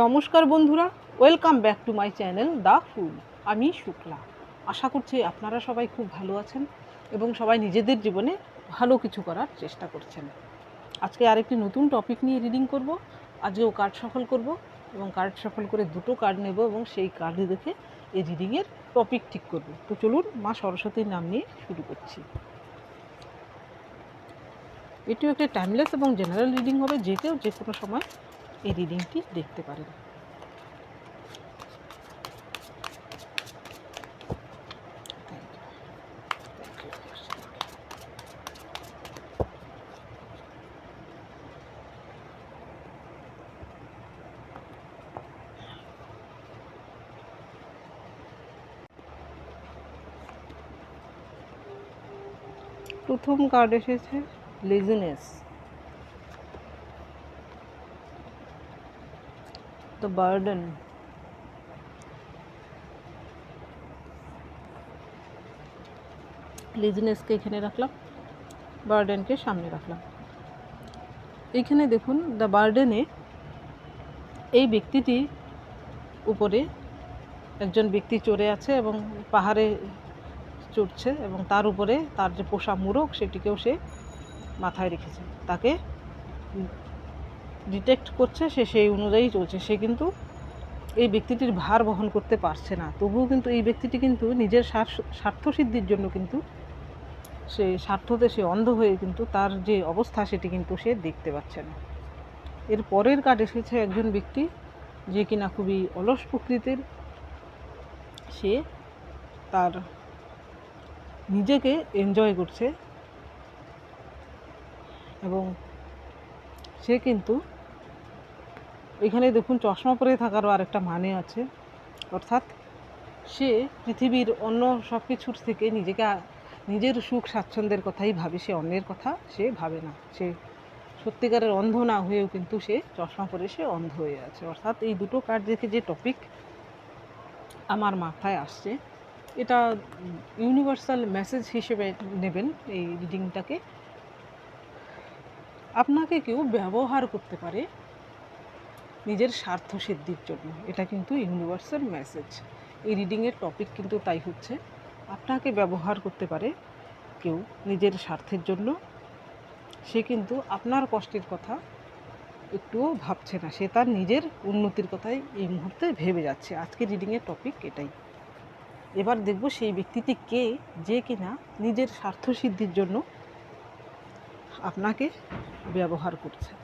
নমস্কার বন্ধুরা welcome back to my channel the fool আমি শুক্লা। আশা করছি আপনারা সবাই খুব ভালো আছেন এবং সবাই নিজেদের জীবনে ভালো কিছু করার চেষ্টা করছেন। আজকে আরেকটি নতুন টপিক নিয়ে রিডিং করব। আজকেও কার্ড সফল করব এবং কার্ড সফল করে দুটো কার্ড নেব এবং সেই কার্ড দেখে এই রিডিংয়ের টপিক ঠিক করব। তো চলুন, মা সরস্বতীর নাম নিয়ে শুরু করছি। এটিও একটা টাইমলেস এবং জেনারেল রিডিং হবে, যে কেউ যে কোনো সময় এই রিডিংটি দেখতে পারেন। প্রথম কার্ড এসেছে লেজিনেস দ্য বার্ডেন লেজিনেসকে এখানে রাখলাম বার্ডেনকে সামনে রাখলাম। এইখানে দেখুন দ্য বার্ডেনে এই ব্যক্তিটি উপরে একজন ব্যক্তি চড়ে আছে এবং পাহাড়ে চড়ছে এবং তার উপরে তার যে পোষা মুরগ, সেটিকেও সে মাথায় রেখেছে। তাকে ডিটেক্ট করছে, সে সেই অনুযায়ী চলছে। সে কিন্তু এই ব্যক্তিটির ভার বহন করতে পারছে না। তবুও কিন্তু এই ব্যক্তিটি কিন্তু নিজের স্বার্থ- স্বার্থসিদ্ধির জন্য কিন্তু সে স্বার্থতে সে অন্ধ হয়ে কিন্তু তার যে অবস্থা, সেটি কিন্তু সে দেখতে পাচ্ছে না। এর পরের কার্ড এসেছে একজন ব্যক্তি যে কিনা খুবই অলস প্রকৃতির। সে তার নিজেকে এনজয় করছে এবং সে কিন্তু এখানে দেখুন চশমা পরে থাকারও আরেকটা মানে আছে। অর্থাৎ সে পৃথিবীর অন্য সব কিছুর থেকে নিজেকে নিজের সুখ স্বাচ্ছন্দ্যের কথাই ভাবে, সে অন্যের কথা সে ভাবে না। সে সত্যিকারের অন্ধ না হয়েও কিন্তু সে চশমা পরে সে অন্ধ হয়ে আছে। অর্থাৎ এই দুটো কার্ড দেখে যে টপিক আমার মাথায় আসছে, এটা ইউনিভার্সাল মেসেজ হিসেবে নেবেন এই রিডিংটাকে আপনাকে কেউ ব্যবহার করতে পারে নিজের স্বার্থ সিদ্ধির জন্য। এটা কিন্তু ইউনিভার্সাল মেসেজ। এই রিডিংয়ের টপিক কিন্তু তাই হচ্ছে, আপনাকে ব্যবহার করতে পারে কেউ নিজের স্বার্থের জন্য। সে কিন্তু আপনার কষ্টের কথা একটুও ভাবছে না। সে তার নিজের উন্নতির কথাই এই মুহূর্তে ভেবে যাচ্ছে। আজকে রিডিংয়ের টপিক এটাই। এবার দেখব সেই ব্যক্তিটি কে, যে কিনা নিজের স্বার্থ সিদ্ধির জন্য আপনাকে ব্যবহার করছে।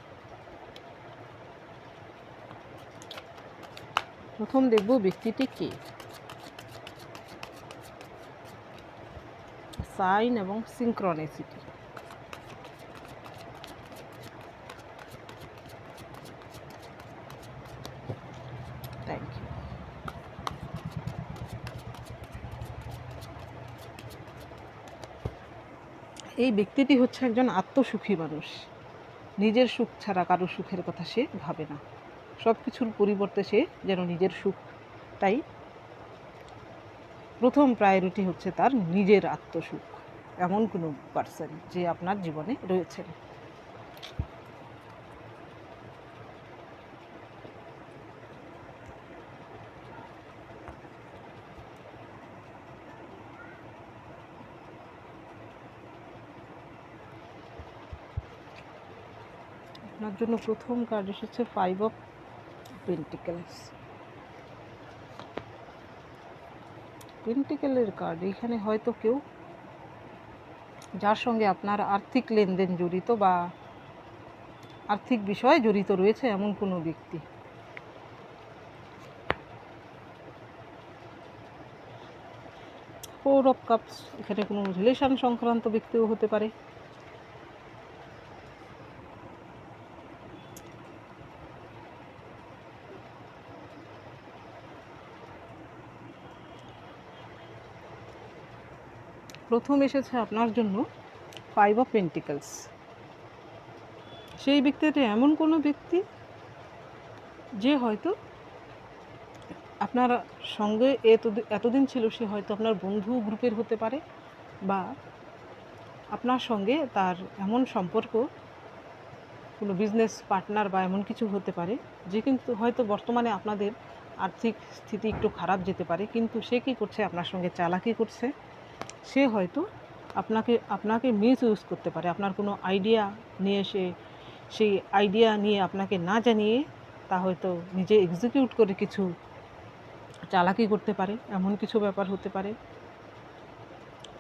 প্রথম দেখব ব্যক্তিটি কে? সাইন এবং সিঙ্ক্রনেসিটি। থ্যাংক ইউ এই ব্যক্তিটি হচ্ছে একজন আত্মসুখী মানুষ। নিজের সুখ ছাড়া কারও সুখের কথা সে ভাবে না। সব কিছুর পরিবর্তে সে যেন নিজের সুখটাই প্রথম প্রায়োরিটি হচ্ছে তার নিজের আত্মসুখ, এমন কোনো পার্সন যে আপনার জীবনে রয়েছেন। আপনার জন্য প্রথম কার্ড এসেছে ফাইভ অফ পেন্টিকেলস পেন্টিকেলের কার্ড এখানে হয়তো কেউ যার সঙ্গে আপনার আর্থিক লেনদেন জড়িত বা আর্থিক বিষয়ে জড়িত রয়েছে এমন কোনো ব্যক্তি। ফোর অফ কাপস এখানে কোনো রিলেশন সংক্রান্ত ব্যক্তিও হতে পারে। প্রথম এসেছে আপনার জন্য ফাইভ অফ পেন্টিকেলস সেই ব্যক্তিটি এমন কোনো ব্যক্তি যে হয়তো আপনার সঙ্গে এতদি- এতদিন ছিল, সে হয়তো আপনার বন্ধু গ্রুপের হতে পারে বা আপনার সঙ্গে তার এমন সম্পর্ক, কোনো বিজনেস পার্টনার বা এমন কিছু হতে পারে যে কিন্তু হয়তো বর্তমানে আপনাদের আর্থিক স্থিতি একটু খারাপ যেতে পারে, কিন্তু সে কী করছে? আপনার সঙ্গে চালাকি করছে। সে হয়তো আপনাকে আপনাকে মিস ইউজ করতে পারে। আপনার কোনো আইডিয়া নিয়ে সে, সেই আইডিয়া নিয়ে আপনাকে না জানিয়ে তা হয়তো নিজে এক্সিকিউট করে কিছু চালাকি করতে পারে, এমন কিছু ব্যাপার হতে পারে।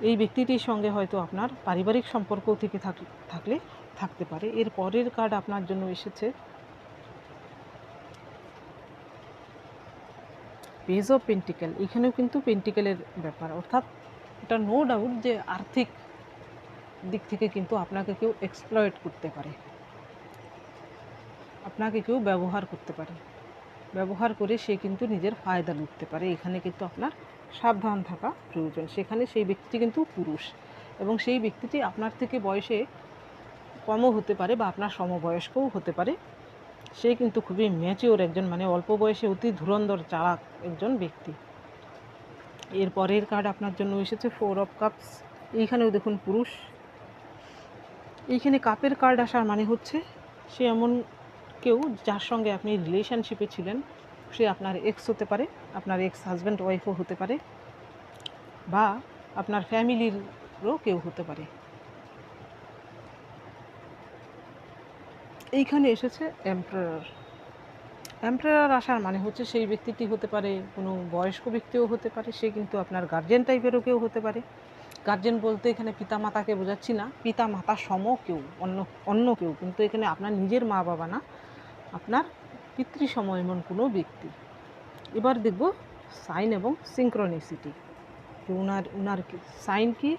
এই ব্যক্তিটির সঙ্গে হয়তো আপনার পারিবারিক সম্পর্ক থেকে থাক- থাকলে, থাকতে পারে। এর পরের কার্ড আপনার জন্য এসেছে। পেজ অফ পেন্টিক্যাল এখানেও কিন্তু পেন্টিক্যালের ব্যাপার। অর্থাৎ এটা নো ডাউট যে আর্থিক দিক থেকে কিন্তু আপনাকে কেউ এক্সপ্লয়েট করতে পারে। আপনাকে কেউ ব্যবহার করতে পারে। ব্যবহার করে সে কিন্তু নিজের ফায়দা লুটতে পারে। এখানে কিন্তু আপনার সাবধান থাকা প্রয়োজন। সেখানে সেই ব্যক্তিটি কিন্তু পুরুষ এবং সেই ব্যক্তিটি আপনার থেকে বয়সে কমও হতে পারে বা আপনার সমবয়স্কও হতে পারে। সে কিন্তু খুবই ম্যাচিওর একজন মানে অল্প বয়সে অতি ধুরন্ধর, চালাক একজন ব্যক্তি। এর পরের কার্ড আপনার জন্য এসেছে ফোর অফ কাপস এইখানেও দেখুন পুরুষ। এইখানে কাপের কার্ড আসার মানে হচ্ছে সে এমন কেউ যার সঙ্গে আপনি রিলেশনশিপে ছিলেন, সে আপনার এক্স হতে পারে, আপনার এক্স হাজব্যান্ড ওয়াইফও হতে পারে, বা আপনার ফ্যামিলিরও কেউ হতে পারে। এইখানে এসেছে এমপ্রয়ার এমপ্রয়ার আসার মানে হচ্ছে সেই ব্যক্তিটি হতে পারে, কোনো বয়স্ক ব্যক্তিও হতে পারে, সে কিন্তু আপনার গার্জেন টাইপেরও কেউ হতে পারে। গার্জেন বলতে এখানে পিতা মাতাকে বোঝাচ্ছি না পিতা মাতা সম কেউ, অন্য অন্য কেউ, কিন্তু এখানে আপনার নিজের মা বাবা না, আপনার পিতৃসম এমন কোনো ব্যক্তি। এবার দেখব সাইন এবং সিঙ্ক্রনিসিটি উনার উনার সাইন কি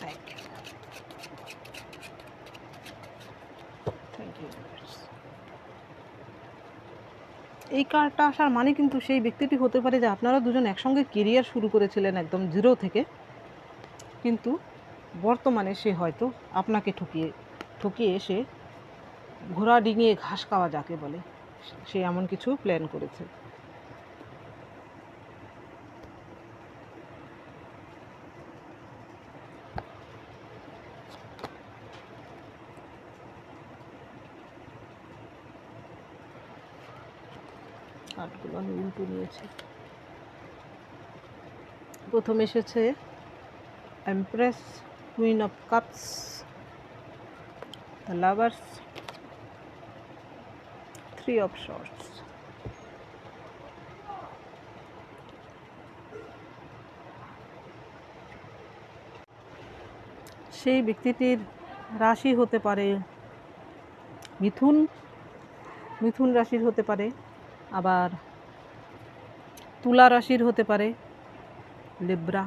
থ্যাংক ইউ থ্যাংক ইউ এই কার্ডটা আসার মানে কিন্তু সেই ব্যক্তিটি হতে পারে যে আপনারা দুজন একসঙ্গে কেরিয়ার শুরু করেছিলেন একদম জিরো থেকে। কিন্তু বর্তমানে সে হয়তো আপনাকে ঠকিয়ে ঠকিয়ে এসে ঘোড়া ডিঙিয়ে ঘাস খাওয়া যাকে বলে, সে এমন কিছু প্ল্যান করেছে। কার্ডগুলো আমি উল্টো নিয়েছি। প্রথম এসেছে empress queen of cups the lovers three of swords সেই ব্যক্তিটির রাশি হতে পারে মিথুন। মিথুন রাশির হতে পারে আবার তুলা রাশির হতে পারে, লিব্রা।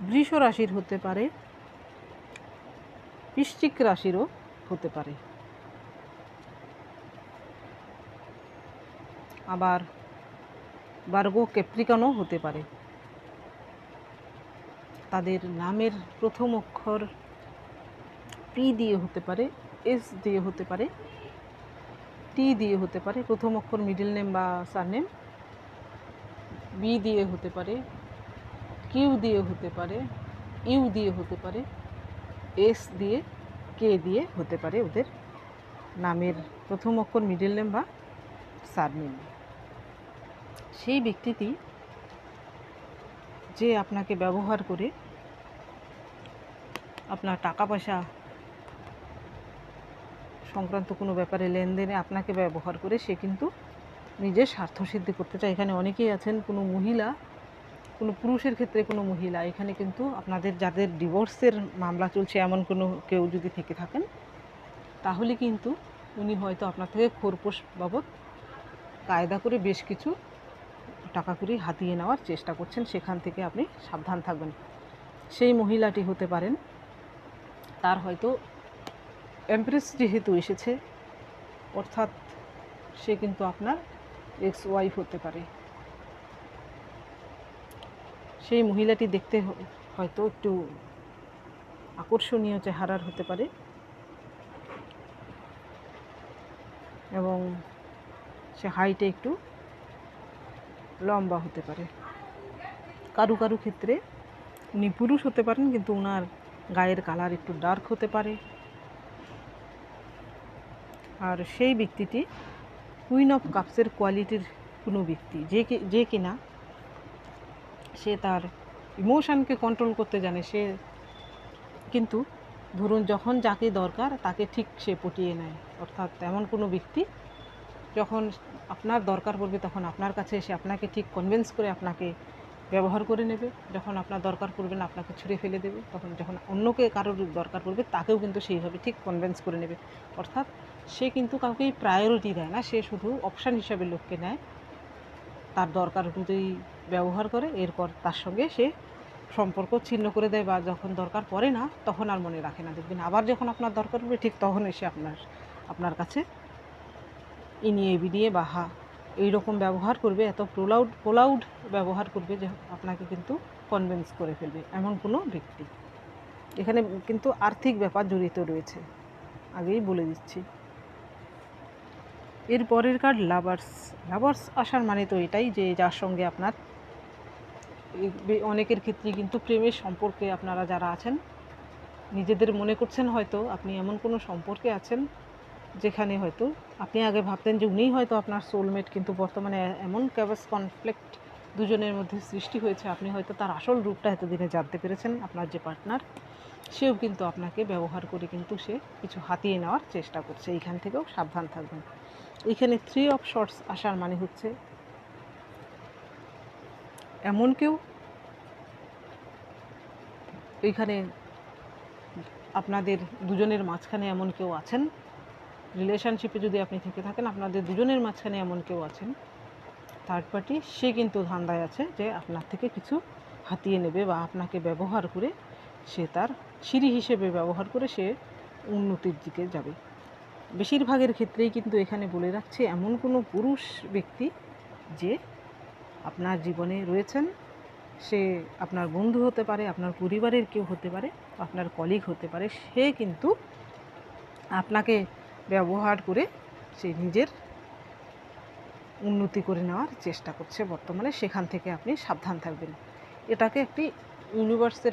বৃষ রাশির হতে পারে, বৃশ্চিক রাশিরও হতে পারে। আবার বার্গো ক্যাপ্রিকানও হতে পারে। তাদের নামের প্রথম অক্ষর পি দিয়ে হতে পারে, এস দিয়ে হতে পারে টি দিয়ে হতে পারে, প্রথম অক্ষর মিডল নেম বা সারনেম বি দিয়ে হতে পারে কিউ দিয়ে হতে পারে ইউ দিয়ে হতে পারে এস দিয়ে কে দিয়ে হতে পারে ওদের নামের প্রথম অক্ষর মিডল নেম বা সারনেম সেই ব্যক্তিটি যে আপনাকে ব্যবহার করে আপনার টাকা পয়সা সংক্রান্ত কোনো ব্যাপারে লেনদেনে আপনাকে ব্যবহার করে সে কিন্তু নিজের স্বার্থ সিদ্ধি করতে চায়। এখানে অনেকেই আছেন কোনো মহিলা, কোনো পুরুষের ক্ষেত্রে কোনো মহিলা। এখানে কিন্তু আপনাদের যাদের ডিভোর্সের মামলা চলছে এমন কোনো কেউ যদি থেকে থাকেন, তাহলে কিন্তু উনি হয়তো আপনার থেকে খোরপোশ বাবদ কায়দা করে বেশ কিছু টাকা কড়ি হাতিয়ে নেওয়ার চেষ্টা করছেন। সেখান থেকে আপনি সাবধান থাকবেন। সেই মহিলাটি হতে পারেন, তার হয়তো এমপ্রেস যেহেতু এসেছে, অর্থাৎ সে কিন্তু আপনার এক্স ওয়াইফ হতে পারে। সেই মহিলাটি দেখতে হয়তো একটু আকর্ষণীয় চেহারার হতে পারে। এবং সে হাইটে একটু লম্বা হতে পারে। কারু কারু ক্ষেত্রে উনি পুরুষ হতে পারেন, কিন্তু ওনার গায়ের কালার একটু ডার্ক হতে পারে। আর সেই ব্যক্তিটি কুইন অফ কাপসের কোয়ালিটির কোনো ব্যক্তি, যে যে কিনা সে তার ইমোশানকে কন্ট্রোল করতে জানে, সে কিন্তু ধরুন যখন যাকে দরকার তাকে ঠিক সে পটিয়ে নেয়। অর্থাৎ এমন কোনো ব্যক্তি যখন আপনার দরকার পড়বে তখন আপনার কাছে এসে আপনাকে ঠিক কনভিন্স করে আপনাকে ব্যবহার করে নেবে। যখন আপনার দরকার পড়বে না আপনাকে ছুঁড়ে ফেলে দেবে। তখন যখন অন্যকে কারোর দরকার পড়বে তাকেও কিন্তু সেইভাবে ঠিক কনভিন্স করে নেবে। অর্থাৎ সে কিন্তু কাউকেই প্রায়োরিটি দেয় না, সে শুধু অপশান হিসাবে লোককে নেয়। তার দরকার অনুযায়ী ব্যবহার করে, এরপর তার সঙ্গে সে সম্পর্ক ছিন্ন করে দেয় বা যখন দরকার পড়ে না, তখন আর মনে রাখে না। দেখবেন আবার যখন আপনার দরকার পড়বে, ঠিক তখন এসে আপনার আপনার কাছে ইনিয়ে বিনিয়ে বা হা, এইরকম ব্যবহার করবে, এত প্রোলাউড পোলাউড ব্যবহার করবে যে আপনাকে কিন্তু কনভিন্স করে ফেলবে এমন কোনো ব্যক্তি। এখানে কিন্তু আর্থিক ব্যাপার জড়িত রয়েছে। আগেই বলে দিচ্ছি। এর পরের কার্ড লাভার্স লাভার্স আসার মানে তো এটাই যে যার সঙ্গে আপনার অনেকের ক্ষেত্রে কিন্তু প্রেমের সম্পর্কে আপনারা যারা আছেন, নিজেদের মনে করছেন হয়তো আপনি এমন কোনো সম্পর্কে আছেন যেখানে হয়তো আপনি আগে ভাবতেন যে উনিই হয়তো আপনার সোলমেট কিন্তু বর্তমানে এমন ক্যাবাস কনফ্লিক্ট দুজনের মধ্যে সৃষ্টি হয়েছে, আপনি হয়তো তার আসল রূপটা এতদিনে জানতে পেরেছেন, আপনার যে পার্টনার সেও কিন্তু আপনাকে ব্যবহার করে কিন্তু সে কিছু হাতিয়ে নেওয়ার চেষ্টা করছে। এইখান থেকেও সাবধান থাকবেন। এইখানে থ্রি অফ শর্টস আসার মানে হচ্ছে এমন কেউ এইখানে আপনাদের দুজনের মাঝখানে এমন কেউ আছেন। রিলেশনশিপে যদি আপনি থেকে থাকেন, আপনাদের দুজনের মাঝখানে এমন কেউ আছেন থার্ড পার্টি সে কিন্তু ধান্দায় আছে যে আপনার থেকে কিছু হাতিয়ে নেবে বা আপনাকে ব্যবহার করে সে তার সিঁড়ি হিসেবে ব্যবহার করে সে উন্নতির দিকে যাবে। বেশিরভাগের ক্ষেত্রেই কিন্তু এখানে বলে রাখছে এমন কোনো পুরুষ ব্যক্তি যে আপনার জীবনে রয়েছেন, সে আপনার বন্ধু হতে পারে, আপনার পরিবারের কেউ হতে পারে, আপনার কলিগ হতে পারে, সে কিন্তু আপনাকে ব্যবহার করে সে নিজের উন্নতি করে নেওয়ার চেষ্টা করছে বর্তমানে। সেখান থেকে আপনি সাবধান থাকবেন। এটাকে একটি ইউনিভার্সের